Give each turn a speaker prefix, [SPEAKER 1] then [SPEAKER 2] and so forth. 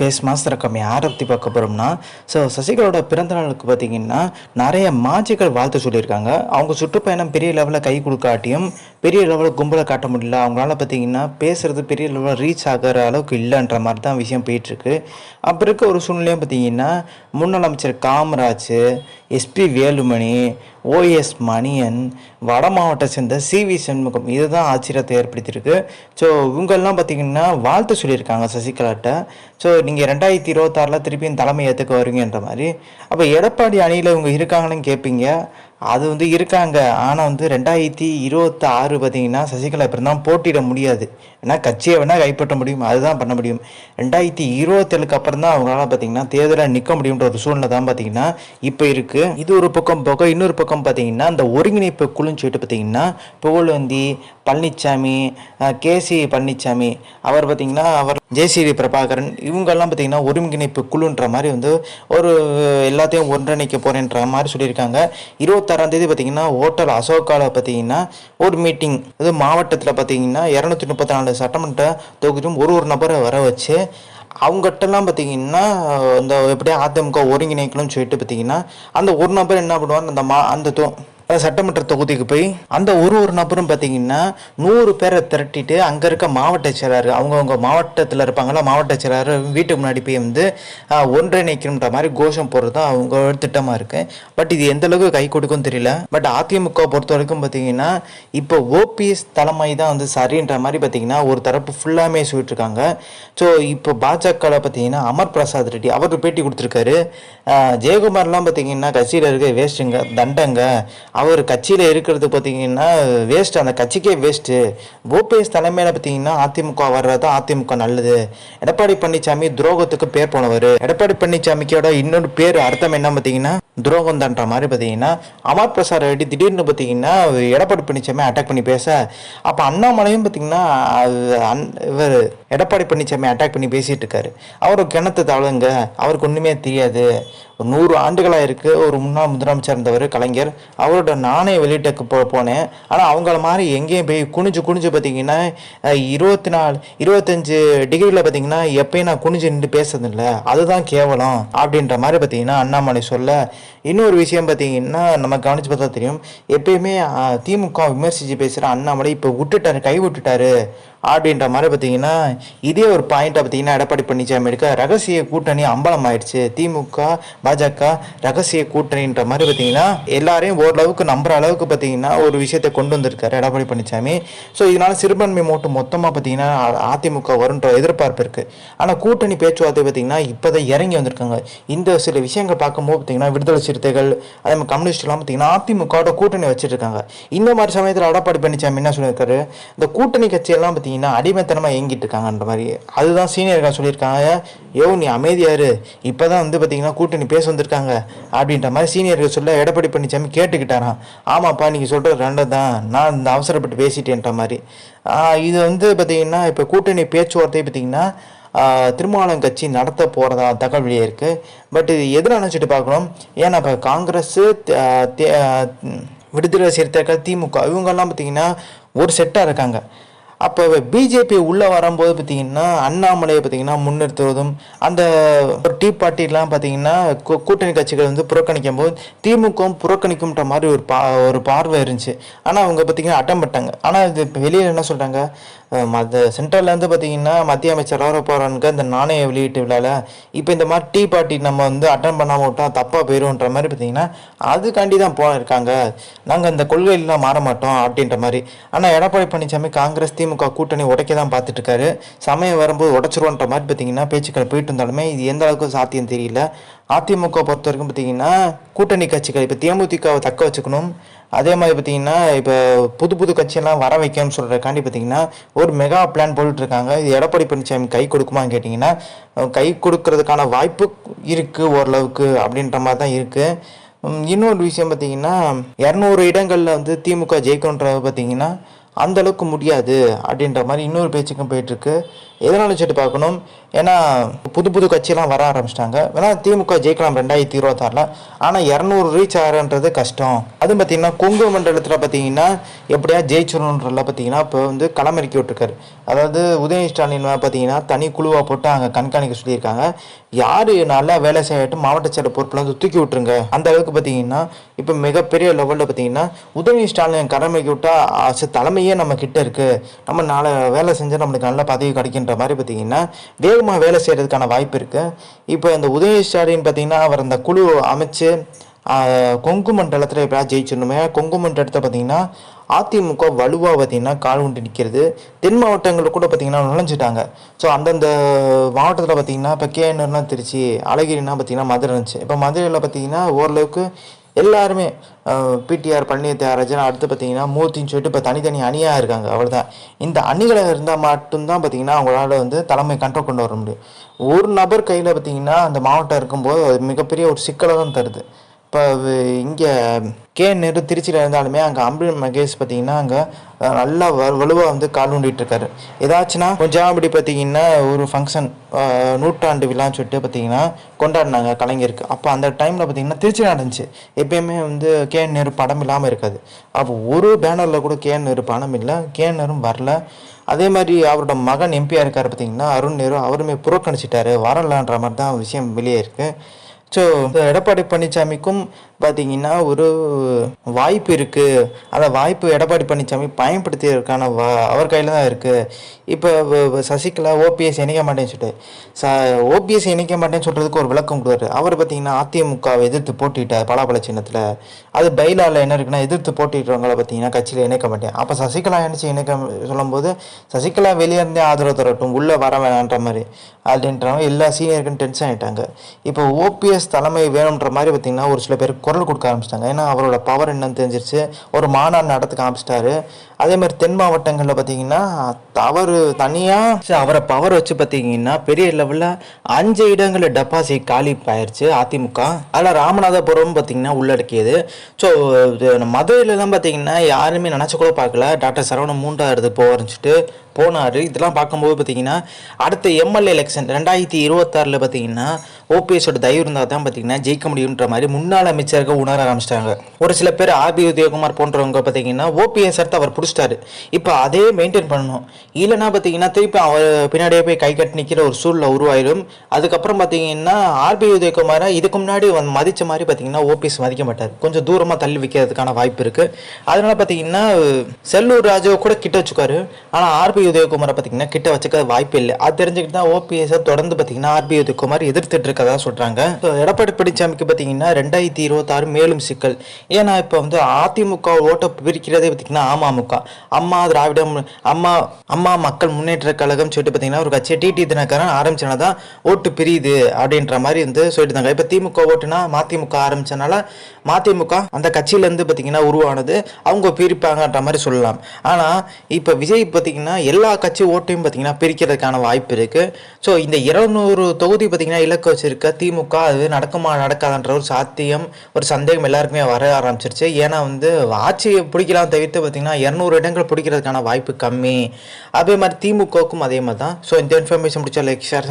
[SPEAKER 1] Base master கம்மி யாரை பார்க்க போகிறோம்னா ஸோ சசிகலாவோட பிறந்த நாளுக்கு பார்த்தீங்கன்னா நிறைய மாஜிகள் வாழ்த்து சொல்லியிருக்காங்க. அவங்க சுற்றுப்பயணம் பெரிய லெவலில் கை கொடுக்காட்டியும் பெரிய லெவலில் கும்பலை காட்ட முடியல. அவங்களால பார்த்தீங்கன்னா பேசுகிறது பெரிய லெவலில் ரீச் ஆகிற அளவுக்கு இல்லைன்ற மாதிரி தான் விஷயம் போயிட்டுருக்கு. அப்போ இருக்க ஒரு சூழ்நிலையும் பார்த்தீங்கன்னா முன்னாள் அமைச்சர் காமராஜ் எஸ்பி வேலுமணி ஓஎஸ் மணியன் வட மாவட்டத்தை சேர்ந்த சிவி சண்முகம். இதுதான் ஆச்சரியத்தை ஏற்படுத்தியிருக்கு. ஸோ இவங்கெல்லாம் பார்த்தீங்கன்னா வாழ்த்து சொல்லியிருக்காங்க சசிகலாட்ட. ஸோ நீங்கள் ரெண்டாயிரத்தி இருபத்தாறில் திருப்பியும் தலைமை ஏற்றுக்க வருவீங்கன்ற மாதிரி. அப்போ எடப்பாடி அணியில் இவங்க இருக்காங்கன்னு கேட்பீங்க அது வந்து இருக்காங்க. ஆனால் வந்து ரெண்டாயிரத்தி இருபத்தி ஆறு பார்த்தீங்கன்னா சசிகலா இப்போ தான் போட்டியிட முடியாது. ஏன்னா கட்சியை வேணால் கைப்பற்ற முடியும். அதுதான் பண்ண முடியும். ரெண்டாயிரத்தி இருபத்தேழுக்கு அப்புறம் தான் அவங்களால பார்த்தீங்கன்னா தேர்தலில் நிற்க முடியுன்ற ஒரு சூழ்நிலை தான் பார்த்தீங்கன்னா இப்போ இருக்குது இது ஒரு பக்கம் போக இன்னொரு பக்கம் பார்த்தீங்கன்னா இந்த ஒருங்கிணைப்பு குழுன்னு சொல்லிட்டு பார்த்தீங்கன்னா புகழ்வந்தி பழனிசாமி கேசி பழனிசாமி அவர் பார்த்தீங்கன்னா அவர் ஜெயசிடி பிரபாகரன் இவங்கெல்லாம் பார்த்தீங்கன்னா ஒருங்கிணைப்பு குழுன்ற மாதிரி வந்து ஒரு எல்லாத்தையும் ஒன்றிணைக்க போகிறேன்ற மாதிரி சொல்லியிருக்காங்க. இருபத்தி இருபத்தாறாம் தேதி பார்த்தீங்கன்னா ஹோட்டல் அசோகாவில் பார்த்தீங்கன்னா ஒரு மீட்டிங் அது மாவட்டத்தில் பார்த்தீங்கன்னா இரநூத்தி முப்பத்தி நாலு சட்டமன்ற தொகுதியும் ஒரு ஒரு நபரை வர வச்சு அவங்ககிட்டலாம் பார்த்தீங்கன்னா இந்த எப்படியா அதிமுக ஒருங்கிணைக்கணும்னு சொல்லிட்டு பார்த்தீங்கன்னா அந்த ஒரு நபர் என்ன பண்ணுவார் அந்த மா அந்த தொ சட்டமன்ற தொகுதிக்கு போய் அந்த ஒரு ஒரு நபரும் பார்த்தீங்கன்னா நூறு பேரை திரட்டிட்டு அங்கே இருக்க மாவட்ட செயலாளர் அவங்கவுங்க மாவட்டத்தில் இருப்பாங்களா மாவட்ட செயலாளர் வீட்டுக்கு முன்னாடி போய் வந்து ஒன்றிணைக்கணுன்ற மாதிரி கோஷம் போடுறது தான் அவங்க திட்டமாக இருக்குது பட் இது எந்த அளவுக்கு கை கொடுக்கும் தெரியல. பட் அதிமுக பொறுத்த வரைக்கும் பார்த்தீங்கன்னா இப்போ ஓபிஎஸ் தலைமை தான் வந்து சரின்ற மாதிரி பார்த்தீங்கன்னா ஒரு தரப்பு ஃபுல்லாமே சொல்லிட்டு இருக்காங்க. ஸோ இப்போ பாஜகவில் பார்த்தீங்கன்னா அமர் பிரசாத் ரெட்டி அவர் பேட்டி கொடுத்துருக்காரு. ஜெயக்குமார்லாம் பார்த்தீங்கன்னா கட்சியில் இருக்க வேஸ்ட்டுங்க தண்டங்க. அவர் கட்சியில் இருக்கிறது பார்த்தீங்கன்னா வேஸ்ட் அந்த கட்சிக்கே வேஸ்ட்டு ஓபிஎஸ் தலைமையில் பார்த்தீங்கன்னா அதிமுக வர்றது தான் அதிமுக நல்லது. எடப்பாடி பழனிசாமி துரோகத்துக்கு பேர் போனவர். எடப்பாடி பழனிசாமிக்கோட இன்னொரு பேர் அர்த்தம் என்ன பார்த்தீங்கன்னா துரோகம் தான்ற மாதிரி பார்த்தீங்கன்னா அமர் பிரசாத் ரெட்டி திடீர்னு பார்த்தீங்கன்னா எடப்பாடி பழனிசாமி அட்டாக் பண்ணி பேச அப்போ அண்ணாமலையும் பார்த்தீங்கன்னா அன் இவர் எடப்பாடி பழனிசாமி அட்டாக் பண்ணி பேசிகிட்டு இருக்காரு. அவர் கிணத்து தாளுங்க அவருக்கு ஒன்றுமே தெரியாது. நூறு ஆண்டுகளாக இருக்குது ஒரு முன்னாள் முதலமைச்சர் இருந்தவர் கலைஞர். அவரோட நானே வெளியிட்டக்கு போ போனேன். ஆனால் அவங்கள மாதிரி எங்கேயும் போய் குனிஞ்சு குனிஞ்சு பார்த்தீங்கன்னா இருபத்தி நாலு இருபத்தஞ்சு டிகிரியில் பார்த்தீங்கன்னா எப்பயும் நான் குனிஞ்சு நின்று பேசுறதில்ல. அதுதான் கேவலம் அப்படின்ற மாதிரி பார்த்தீங்கன்னா அண்ணாமலை சொல்ல. இன்னொரு விஷயம் பார்த்தீங்கன்னா நம்ம கவனிச்சு பார்த்தா தெரியும். எப்பயுமே திமுக விமர்சித்து பேசுகிற அண்ணாமலை இப்போ விட்டுட்டாரு கை விட்டுட்டாரு. அப்படின்ற மாதிரி பார்த்தீங்கன்னா இதே ஒரு பாயிண்ட்டை பார்த்தீங்கன்னா எடப்பாடி பழனிசாமி எடுக்க ரகசிய கூட்டணி அம்பலம் ஆயிடுச்சு. திமுக பாஜக ரகசிய கூட்டணின்ற மாதிரி பார்த்தீங்கன்னா எல்லாரையும் ஓரளவுக்கு நம்புற அளவுக்கு பார்த்தீங்கன்னா ஒரு விஷயத்தை கொண்டு வந்திருக்காரு எடப்பாடி பழனிசாமி. ஸோ இதனால சிறுபான்மை ஓட்டு மொத்தமாக பார்த்தீங்கன்னா அதிமுக வரும்ன்ற எதிர்பார்ப்பு இருக்கு. ஆனால் கூட்டணி பேச்சுவார்த்தை பார்த்தீங்கன்னா இப்போதான் இறங்கி வந்திருக்காங்க. இந்த சில விஷயங்கள் பார்க்கும்போது பார்த்தீங்கன்னா விடுதலை சிறுத்தைகள் அதே மாதிரி கம்யூனிஸ்ட்லாம் பார்த்தீங்கன்னா அதிமுகவோட கூட்டணி வச்சிட்டு இந்த மாதிரி சமயத்தில் எடப்பாடி பழனிசாமி என்ன சொல்லியிருக்காரு? இந்த கூட்டணி கட்சியெல்லாம் பார்த்தீங்கன்னா பார்த்தீங்கன்னா அடிமைத்தனமாக இயங்கிட்டு இருக்காங்கன்ற மாதிரி அதுதான் சீனியர்கள் சொல்லியிருக்காங்க. யோ நீ அமைதியாரு. இப்போதான் வந்து பார்த்தீங்கன்னா கூட்டணி பேச வந்திருக்காங்க. அப்படின்ற மாதிரி சீனியர்கள் சொல்ல எடப்பாடி பழனிசாமி கேட்டுக்கிட்டாராம். ஆமாப்பா நீங்கள் சொல்கிறது ரெண்டு தான் நான் இந்த அவசரப்பட்டு பேசிட்டேன்ற மாதிரி. இது வந்து பார்த்தீங்கன்னா இப்போ கூட்டணி பேச்சுவார்த்தை பார்த்தீங்கன்னா திருமாவளம் கட்சி நடத்த போகிறதா தகவல் வெளியே இருக்குது பட் இது எதிர நினச்சிட்டு பார்க்கணும்? ஏன்னா இப்போ காங்கிரஸ்ஸு விடுதலை சிறுத்தைகள் திமுக இவங்கெல்லாம் பார்த்திங்கன்னா ஒரு செட்டாக இருக்காங்க. அப்போ பிஜேபி உள்ளே வரும்போது பார்த்தீங்கன்னா அண்ணாமலையை பார்த்தீங்கன்னா முன்னிறுத்துவதும் அந்த ஒரு டீ பார்ட்டிலாம் பார்த்தீங்கன்னா கூட்டணி கட்சிகள் வந்து புறக்கணிக்கும் போது திமுகவும் புறக்கணிக்கும்ன்ற மாதிரி ஒரு பா ஒரு பார்வை இருந்துச்சு. ஆனால் அவங்க பார்த்தீங்கன்னா அட்டம் பட்டாங்க ஆனால் இது வெளியில் என்ன சொல்கிறாங்க மற்ற சென்ட்ரல்லேருந்து பார்த்தீங்கன்னா மத்திய அமைச்சர் வர அந்த நாணய வெளியீட்டு விழாவில் இப்போ இந்த மாதிரி டீ பார்ட்டி நம்ம வந்து அட்டன் பண்ணாமல் விட்டோம் தப்பாக போயிடும்ன்ற மாதிரி பார்த்தீங்கன்னா அதுக்காண்டி தான் போயிருக்காங்க. நாங்கள் இந்த கொள்கையெல்லாம் மாற மாட்டோம் அப்படின்ற மாதிரி. ஆனால் எடப்பாடி பழனிசாமி காங்கிரஸ் திமுக கூட்டணி உடைக்க தான் பார்த்துட்ருக்காரு சமயம் வரும்போது உடச்சிருவோன்ற மாதிரி பார்த்தீங்கன்னா பேச்சுக்கள் போயிட்டு இருந்தாலுமே இது எந்த அளவுக்கு சாத்தியம் தெரியல. அதிமுக பொறுத்த வரைக்கும் பார்த்தீங்கன்னா கூட்டணி கட்சிகள் இப்போ தேமுதிகவை தக்க வச்சுக்கணும். அதே மாதிரி பார்த்தீங்கன்னா இப்போ புது புது கட்சியெல்லாம் வர வைக்கணும்னு சொல்கிறக்காண்டி பார்த்தீங்கன்னா ஒரு மெகா பிளான் போட்டுட்ருக்காங்க. இது எடப்பாடி பழனிசாமி கை கொடுக்குமான்னு கேட்டிங்கன்னா கை கொடுக்கறதுக்கான வாய்ப்பு இருக்குது ஓரளவுக்கு அப்படின்ற மாதிரி தான் இருக்குது இன்னொரு விஷயம் பார்த்தீங்கன்னா இரநூறு இடங்களில் வந்து திமுக ஜெயிக்கணுன்றது பார்த்தீங்கன்னா அந்தளவுக்கு முடியாது அப்படின்ற மாதிரி இன்னொரு பேச்சுக்கும் போயிட்டுருக்கு. எதனால் சொல்லிட்டு பார்க்கணும்? ஏன்னா புது புது கட்சியெல்லாம் வர ஆரம்பிச்சிட்டாங்க. ஏன்னா திமுக ஜெயிக்கலாம் ரெண்டாயிரத்தி இருபத்தாறில். ஆனால் இரநூறு ரீச் ஆகிறன்றது கஷ்டம். அதுவும் பார்த்தீங்கன்னா கொங்கு மண்டலத்தில் பார்த்தீங்கன்னா எப்படியா ஜெயிச்சிடணுன்றல பார்த்தீங்கன்னா இப்போ வந்து களமிறக்கி விட்டுருக்காரு. அதாவது உதயநிதி ஸ்டாலின் பார்த்தீங்கன்னா தனி குழுவாக போட்டு அங்கே கண்காணிக்க சொல்லியிருக்காங்க. யார் நல்லா வேலை செய்யட்டும் மாவட்ட செயலர் பொறுப்பில் வந்து தூக்கி விட்டுருங்க. அந்த அளவுக்கு பார்த்தீங்கன்னா இப்போ மிகப்பெரிய லெவலில் பார்த்தீங்கன்னா உதயநிதி ஸ்டாலின் கடமைக்கு விட்டால் தலைமையே நம்ம கிட்ட இருக்குது நம்ம நாளை வேலை செஞ்சால் நம்மளுக்கு நல்ல பதவி கிடைக்கின்ற மாதிரி பார்த்தீங்கன்னா வேகமாக வேலை செய்கிறதுக்கான வாய்ப்பு இருக்குது இப்போ இந்த உதய ஸ்டாலின் பார்த்தீங்கன்னா அவர் அந்த குழு அமைச்சு கொங்கு மண்டலத்தில் எப்படியா ஜெயிச்சிடணுமே. கொங்கு மண்டலத்தை பார்த்தீங்கன்னா அதிமுக வலுவாக பார்த்தீங்கன்னா கால் கொண்டு நிற்கிறது தென் மாவட்டங்களில் கூட பார்த்தீங்கன்னா நுழைஞ்சிட்டாங்க. ஸோ அந்தந்த மாவட்டத்தில் பார்த்தீங்கன்னா இப்போ கேஎன்ஆர்னா திருச்சி அழகிரினா பார்த்தீங்கன்னா மதுரை இருந்துச்சு. இப்போ மதுரையில் பார்த்தீங்கன்னா ஓரளவுக்கு எல்லாருமே பிடிஆர் பழனி தியாகராஜன் அடுத்து பார்த்தீங்கன்னா மூர்த்தின்னு சொல்லிட்டு இப்போ தனித்தனி அணியாக இருக்காங்க அவ்வளோதான் இந்த அணிகளை இருந்தால் மட்டும்தான் பார்த்தீங்கன்னா அவங்களால வந்து தலைமை கண்ட்ரோல் கொண்டு வர முடியும். ஒரு நபர் கையில் பார்த்தீங்கன்னா அந்த மாவட்டம் இருக்கும்போது அது மிகப்பெரிய ஒரு சிக்கலை தான் தருது. இப்போ இங்கே கே நேரு திருச்சியில் இருந்தாலுமே அங்கே அம்பிள் மகேஷ் பார்த்தீங்கன்னா அங்கே நல்லா வ வலுவாக வந்து கால் ஊண்டிட்டு ஏதாச்சுன்னா கொஞ்சம் அப்படி பார்த்தீங்கன்னா ஒரு ஃபங்க்ஷன் நூற்றாண்டு விழான்னு சொல்லிட்டு பார்த்தீங்கன்னா கொண்டாடினாங்க கலைஞருக்கு. அப்போ அந்த டைமில் பார்த்தீங்கன்னா திருச்சி நடந்துச்சு. எப்பயுமே வந்து கே நேரு படம் இல்லாமல் இருக்காது. அப்போ ஒரு பேனரில் கூட கே நேரு படம் இல்லை கே நேரும் வரல. அதே மாதிரி அவரோட மகன் எம்பியாக இருக்கார் பார்த்தீங்கன்னா அருண் நேரு அவருமே புறக்கணிச்சிட்டாரு. வரலான்ற மாதிரி தான் விஷயம் வெளியே இருக்குது ஸோ எடப்பாடி பழனிசாமிக்கும் பார்த்தீங்கன்னா ஒரு வாய்ப்பு இருக்குது அந்த வாய்ப்பு எடப்பாடி பழனிசாமி பயன்படுத்தியதற்கான வா அவர் கையில் தான் இருக்குது இப்போ சசிகலா ஓபிஎஸ் இணைக்க மாட்டேன்னு சொல்லிட்டு. ச ஓபிஎஸ் இணைக்க மாட்டேன்னு சொல்கிறதுக்கு ஒரு விளக்கம் கொடுத்தாரு. அவர் பார்த்தீங்கன்னா அதிமுகவை எதிர்த்து போட்டிட்டார் பலாபல சின்னத்தில். அது பைலாவில் என்ன இருக்குன்னா எதிர்த்து போட்டிடுறவங்கள பார்த்தீங்கன்னா கட்சியில் இணைக்க மாட்டேன். அப்போ சசிகலா இணைச்சி இணைக்க சொல்லும்போது சசிகலா வெளியே இருந்தே ஆதரவு தரட்டும் உள்ளே வர வேணான்ற மாதிரி. அப்படின்றவங்க எல்லா சீனியருக்கும் டென்ஷன் ஆகிட்டாங்க இப்போ ஓபிஎஸ் தலைமை வேணுன்ற மாதிரி பார்த்தீங்கன்னா ஒரு சில பேர் குரல் கொடுக்க ஆரம்பிச்சிட்டாங்க. ஏன்னா அவரோட பவர் என்னன்னு தெரிஞ்சிருச்சு. ஒரு மாநாடு நடத்த காமிச்சிட்டாரு அதே மாதிரி தென் மாவட்டங்களில் பார்த்தீங்கன்னா அவர் தனியாக அவரை பவர் வச்சு பார்த்தீங்கன்னா பெரிய லெவலில் அஞ்சு இடங்களில் டெபாசிட் காலி ஆயிடுச்சு அதிமுக. அதில் ராமநாதபுரம் பார்த்தீங்கன்னா உள்ளடக்கியது ஸோ மதுரையிலலாம் பார்த்தீங்கன்னா யாருமே நினச்சி கூட பார்க்கல. டாக்டர் சரவணன் மூன்றாவது போகிறச்சுட்டு போனார். இதெல்லாம் பார்க்கும்போது பார்த்தீங்கன்னா அடுத்த எம்எல்ஏ எலெக்ஷன் ரெண்டாயிரத்தி இருபத்தாறில் பார்த்தீங்கன்னா ஓபிஎஸோட தயவு இருந்தால் தான் பார்த்தீங்கன்னா ஜெயிக்க முடியுன்ற மாதிரி முன்னாள் அமைச்சர்கள் உணர ஆரம்பிச்சிட்டாங்க. ஒரு சில பேர் ஆர்பி உதயகுமார் போன்றவங்க பார்த்தீங்கன்னா ஓபிஎஸ் அடுத்து அவர் பிடிச்சிட்டாரு. இப்போ அதே மெயின்டைன் பண்ணணும். இல்லைன்னா பார்த்தீங்கன்னா திருப்பி அவர் பின்னாடியே போய் கை கட்டி நிற்கிற ஒரு சூழ்நிலை உருவாயிடும் அதுக்கப்புறம் பார்த்தீங்கன்னா ஆர்பி உதயகுமாரை இதுக்கு முன்னாடி வந்து மதித்த மாதிரி பார்த்தீங்கன்னா ஓபிஎஸ் மதிக்க மாட்டார். கொஞ்சம் தூரமாக தள்ளி வைக்கிறதுக்கான வாய்ப்பு இருக்குது அதனால் பார்த்தீங்கன்னா செல்லூர் ராஜாவை கூட கிட்ட வச்சுக்காரு ஆனால் ஆர்பி உதயகுமாரை பார்த்தீங்கன்னா கிட்ட வச்சுக்க வாய்ப்பு இல்லை. அது தெரிஞ்சுக்கிட்டு தான் ஓபிஎஸ் தொடர்ந்து பார்த்தீங்கன்னா ஆர்பி உதயகுமார் எதிர்த்துட்டு இருக்கதா சொல்கிறாங்க எடப்பாடி பழனிசாமிக்கு பார்த்தீங்கன்னா ரெண்டாயிரத்தி இருபத்தாறு மேலும் சிக்கல். ஏன்னா இப்போ வந்து அதிமுக ஓட்டை பிரிக்கிறதே பார்த்தீங்கன்னா அமமுக. அம்மா திராவிட அம்மா அம்மா மக்கள் முன்னேற்ற கழகம் சொல்லிட்டு பார்த்தீங்கன்னா ஒரு கட்சி டிடி தினகரன் ஆரம்பிச்சனால தான் ஓட்டு பிரியுது அப்படின்ற மாதிரி வந்து சொல்லிட்டு இருந்தாங்க இப்போ திமுக ஓட்டுனா மதிமுக ஆரம்பிச்சனால மதிமுக அந்த கட்சியிலேருந்து பார்த்தீங்கன்னா உருவானது. அவங்க பிரிப்பாங்கன்ற மாதிரி சொல்லலாம். ஆனால் இப்போ விஜய் பார்த்தீங்கன்னா எல்லா கட்சி ஓட்டையும் பார்த்தீங்கன்னா பிரிக்கிறதுக்கான வாய்ப்பு இருக்குது ஸோ இந்த இருநூறு தொகுதி பார்த்தீங்கன்னா இலக்கு இருக்க திமுக அது நடக்குமா நடக்காதன்ற ஒரு சாத்தியம் ஒரு சந்தேகம் எல்லாருக்குமே வர ஆரம்பிச்சிருச்சு. ஏன்னா வந்து ஆட்சியை பிடிக்கலாம் தவிர்த்து பார்த்தீங்கன்னா இரநூறு இடங்கள் பிடிக்கிறதுக்கான வாய்ப்பு கம்மி. அதே மாதிரி திமுகவுக்கும் அதே மாதிரி தான். ஸோ இந்த இன்ஃபர்மேஷன் பிடிச்சா லைக் ஷேர்